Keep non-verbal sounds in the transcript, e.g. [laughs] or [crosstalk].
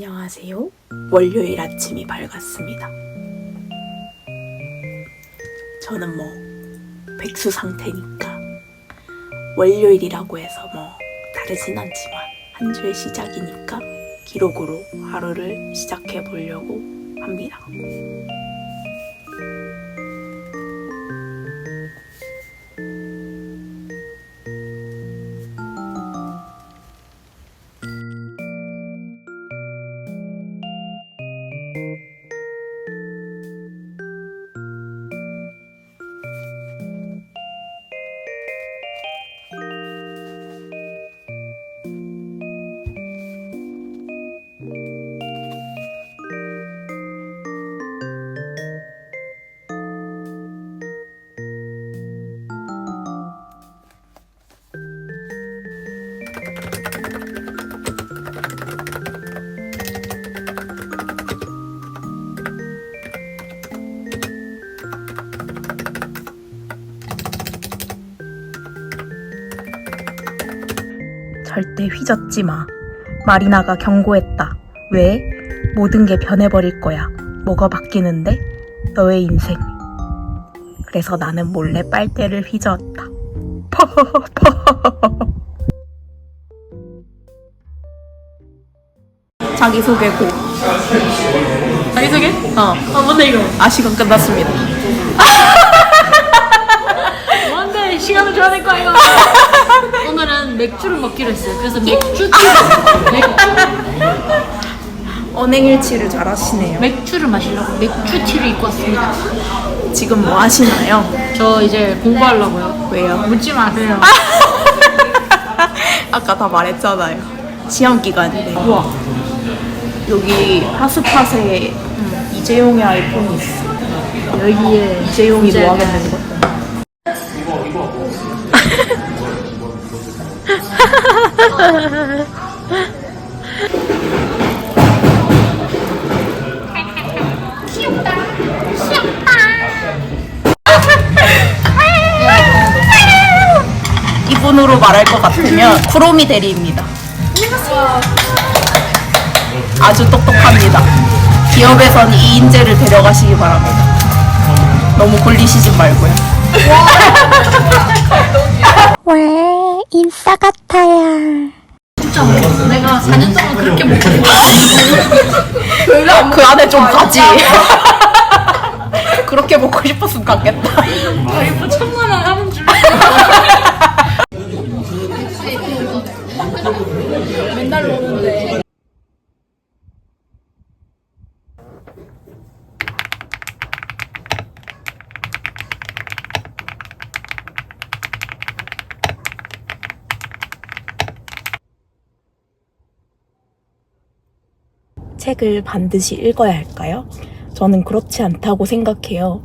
안녕하세요. 월요일 아침이 밝았습니다. 저는 뭐 백수 상태니까 월요일이라고 해서 뭐 다르진 않지만 한 주의 시작이니까 기록으로 하루를 시작해 보려고 합니다. 절대 휘젓지 마. 마리나가 경고했다. 왜? 모든 게 변해버릴 거야. 뭐가 바뀌는데? 너의 인생. 그래서 나는 몰래 빨대를 휘저었다. [laughs] 자기소개고. 자기소개? 어. 아 뭔데 이거? 아, 시간 끝났습니다. [laughs] 뭔데 시간을 줘야 될 거야 이거 오늘은 맥주를 먹기로 했어요 그래서 맥주 티를 맥주, [laughs] 언행일치를 잘 하시네요. 맥주를 마시려고 맥주 티를 입고 왔습니다 지금 뭐 하시나요? 저 이제 공부하려고요 왜요? 묻지 마세요 [laughs] 아까 다 말했잖아요. 시험 기간인데. 우와 여기 하스팟에 이재용의 아이폰이 있어. 여기에 이재용이 뭐 하겠는 거? 이 [laughs] 분으로 말할 것 같으면 쿠로미 대리입니다. 아주 똑똑합니다. 기업에선 이 인재를 데려가시기 바랍니다. 너무 굴리시지 말고요. [laughs] 왜 인싸 같아요. 진짜 내가 4년 동안 그렇게 먹고 그럼 그 안에 좀 가지. [laughs] 그렇게 먹고 싶었으면 갔겠다. 뭐 천만 원 하는 줄 맨날 오는데 책을 반드시 읽어야 할까요? 저는 그렇지 않다고 생각해요.